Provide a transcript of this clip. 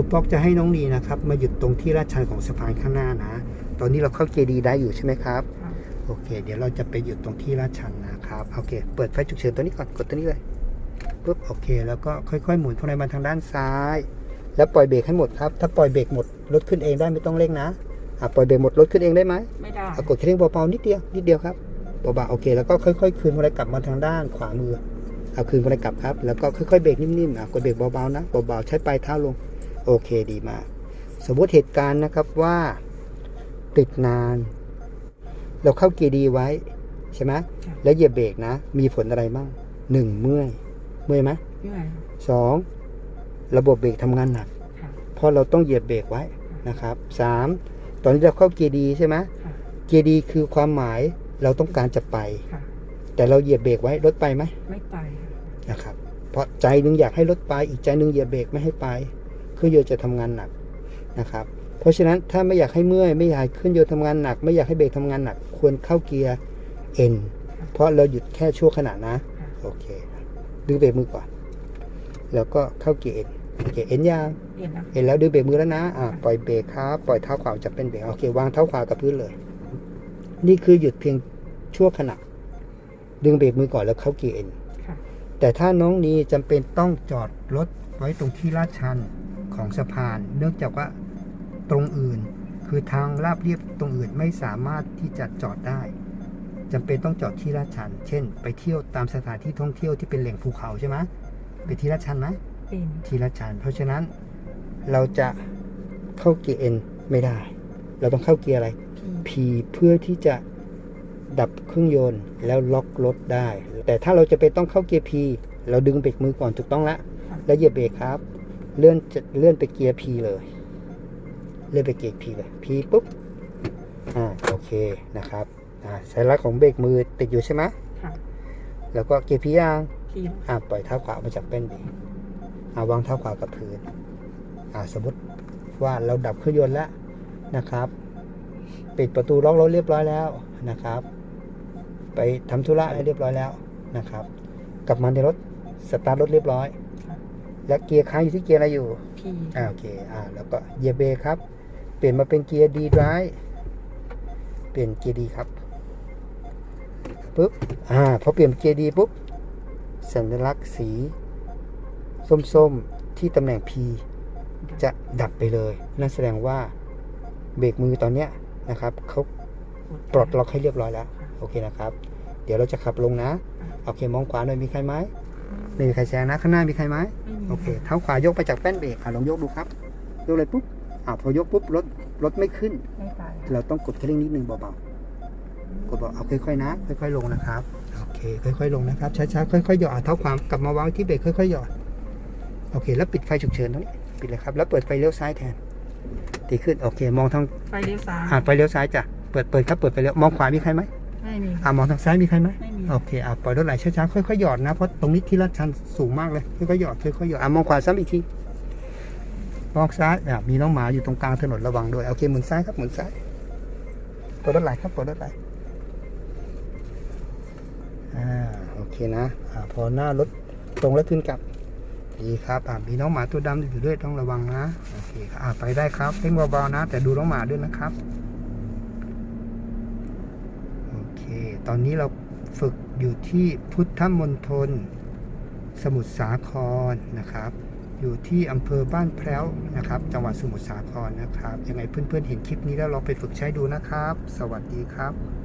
รูป๊อกจะให้น้องนีนะครับ มาหยุดตรงที่ลาดชันของสะพานข้างหน้านะ ตอนนี้เราเข้าเจดีได้อยู่ใช่ไหมครับค่ะโอเค เดี๋ยวเราจะไปหยุดตรงที่ลาดชันนะครับ โอเค เปิดไฟฉุกเฉินตัวนี้ก่อน กดตัวนี้เลย ปุ๊บ โอเค แล้วก็ค่อยๆ หมุนพวงมาลัยมาทางด้านซ้าย แล้วปล่อยเบรกให้หมดครับ ถ้าปล่อยเบรกหมดรถขึ้นเองได้ไม่ต้องเร่งนะอะปล่อยเบรกหมดรถขึ้นเองได้ไหมไม่ได้เอากดคันเร่งเบาๆนิดเดียว นิดเดียวครับ เบาๆ โอเค แล้วก็ค่อยๆ คืนพวงมาลัยกลับมาทางด้านขวามือเอาคืนพวงมาลัยกลับครับ แล้วก็ค่อยๆ เบรกนิ่มๆอะกดเบรกเบาๆนะ เบาๆ ใช้ปลายเท้าลง โอเคดีมาก สมมติเหตุการณ์นะครับว่าติดนาน เราเข้าเกียร์ดีไว้ใช่ไหมค่ะแล้วเหยียบเบรกนะ มีผลอะไรบ้างหนึ่งเมื่อย เมื่อยไหมเมื่อยสองระบบเบรกทำงานหนักค่ะเพราะเราต้องเหยียบเบรกไว้นะครับสามตอนนี้เราเข้าเกียร์ดีใช่ไหมค่ะเกียร์ดีคือความหมายเราต้องการจะไปค่ะแต่เราเหยียบเบรกไว้รถไปไหมไม่ไปนะครับ เพราะใจหนึงอยากให้รถไปอีกใจหนึงเหยียบเบรกไม่ให้ไป เครื่องยนต์จะทำงานหนักนะครับ เพราะฉะนั้นถ้าไม่อยากให้เมื่อยไม่อยากให้เครื่องยนต์ทำงานหนัก ไม่อยากให้เบรกทำงานหนัก ควรเข้าเกียร์ N เพราะเราหยุดแค่ชั่วขณะนะค่ะโอเคดึงเบรกมือก่อน แล้วก็เข้าเกียร์ N เกียร์ N ยางเปลี่ยนนะเห็นแล้วดึงเบรกมือแล้วนะอ่าปล่อยเบรกครับปล่อยเท้าขวาจากเป็นเบรกโอเควางเท้าขวากับพื้นเลย นี่คือหยุดเพียงชั่วขณะ ดึงเบรกมือก่อนแล้วเข้าเกียร์ N ค่ะแต่ถ้าน้องนีจำเป็นต้องจอดรถไว้ตรงที่ลาดชัน ของสะพาน เนื่องจากว่าตรงอื่น คือทางราบเรียบตรงอื่นไม่สามารถที่จะจอดได้จำเป็นต้องจอดที่ลาดชัน เช่น ไปเที่ยวตามสถานที่ท่องเที่ยวที่เป็นแหล่งภูเขาใช่ไหมไปที่ลาดชันไหมเป็นทีละชั้นเพราะฉะนั้นเราจะเข้าเกียร์ N ไม่ได้ เราต้องเข้าเกียร์อะไรพี P เพื่อที่จะดับเครื่องยนต์แล้วล็อกรถได้ แต่ถ้าเราจะไปต้องเข้าเกียร์ P เราดึงเบรกมือก่อนถูกต้องละ แล้วเหยียบเบรกครับ เลื่อนจะเลื่อนไปเกียร์ P เลย เลื่อนไปเกียร์ P เลย P ปุ๊บ อ่า โอเคนะครับ อ่าสัญลักษณ์ของเบรกมือติดอยู่ใช่ไหมค่ะแล้วก็เกียร์ P ย่างพีอ่าปล่อยเท้าขวาออกมาจากแป้นเบรกอ่าวางเท้าขวากับพื้น อ่าสมมติว่าเราดับเครื่องยนต์แล้วนะครับ ปิดประตูล็อกรถเรียบร้อยแล้วนะครับ ไปทำธุระให้เรียบร้อยแล้วนะครับ กลับมาในรถสตาร์ทรถเรียบร้อย แล้วเกียร์ค้างอยู่ที่เกียร์อะไรอยู่พีอ่าโอเคอ่าแล้วก็เหยียบเบรกครับ เปลี่ยนมาเป็นเกียร์ดีไดรเปลี่ยนเกียร์ดีครับปุ๊บอ่าพอเปลี่ยนเกียร์ดีปุ๊บสัญลักษณ์สี ส้มๆ ที่ตำแหน่ง P จะดับไปเลย นั่นแสดงว่าเบรกมือตอนเนี้ยนะครับเขาปลดล็อกให้เรียบร้อยแล้ว โอเคนะครับ เดี๋ยวเราจะขับลงนะ โอเคมองขวาหน่อยมีใครไหมไม่มีใครแซงนะ ข้างหน้ามีใครไหมไม่มี โอเค เท้าขวายกไปจากแป้นเบรกอะลองยกดูครับยกเลยปุ๊บอ่าพอยกปุ๊บรถรถไม่ขึ้น ไม่ไปเราต้องกดคันเร่งนิดนึงเบาๆกดเบาเอาค่อยๆนะ ค่อยๆลงนะครับโอเค ค่อยๆลงนะครับช้าๆค่อยๆหย่อนเอาเท้าขวากลับมาวางที่เบรกค่อยๆหย่อนโอเค แล้วปิดไฟฉุกเฉินตรงนี้ปิดเลยครับ แล้วเปิดไฟเลี้ยวซ้ายแทนดีขึ้นโอเค มองทางไฟเลี้ยวซ้ายอ่าไฟเลี้ยวซ้ายจ้ะเปิดเปิดครับเปิดไฟเลี้ยวมองขวามีใครไหมไม่มีอ่ามองทางซ้ายมีใครไหมไม่มี โอเคอะปล่อยรถไหลช้าๆค่อยๆหยอดนะเพราะตรงนี้ที่ลาดชันสูงมากเลยค่อยๆหยอดค่อยๆหยอดอะมองขวาซ้ำอีกทีมองซ้ายอะมีน้องหมาอยู่ตรงกลางถนนระวังด้วยโอเคหมุนซ้ายครับหมุนซ้ายปล่อยรถไหลครับปล่อยรถไหลอ่าโอเคนะอ่าพอหน้ารถตรงแล้วขึ้นกลับดีครับอ่ามีน้องหมาตัวดำอยู่ด้วยต้องระวังนะโอเคอ่าไปได้ครับเร่งเบาๆนะ แต่ดูน้องหมาด้วยนะครับโอเค ตอนนี้เรา ฝึกอยู่ที่พุทธมณฑลสมุทรสาครนะครับ อยู่ที่อำเภอบ้านแพร้วนะครับ จังหวัดสมุทรสาครนะครับ ยังไงเพื่อนๆเห็นคลิปนี้แล้วลองไปฝึกใช้ดูนะครับ สวัสดีครับ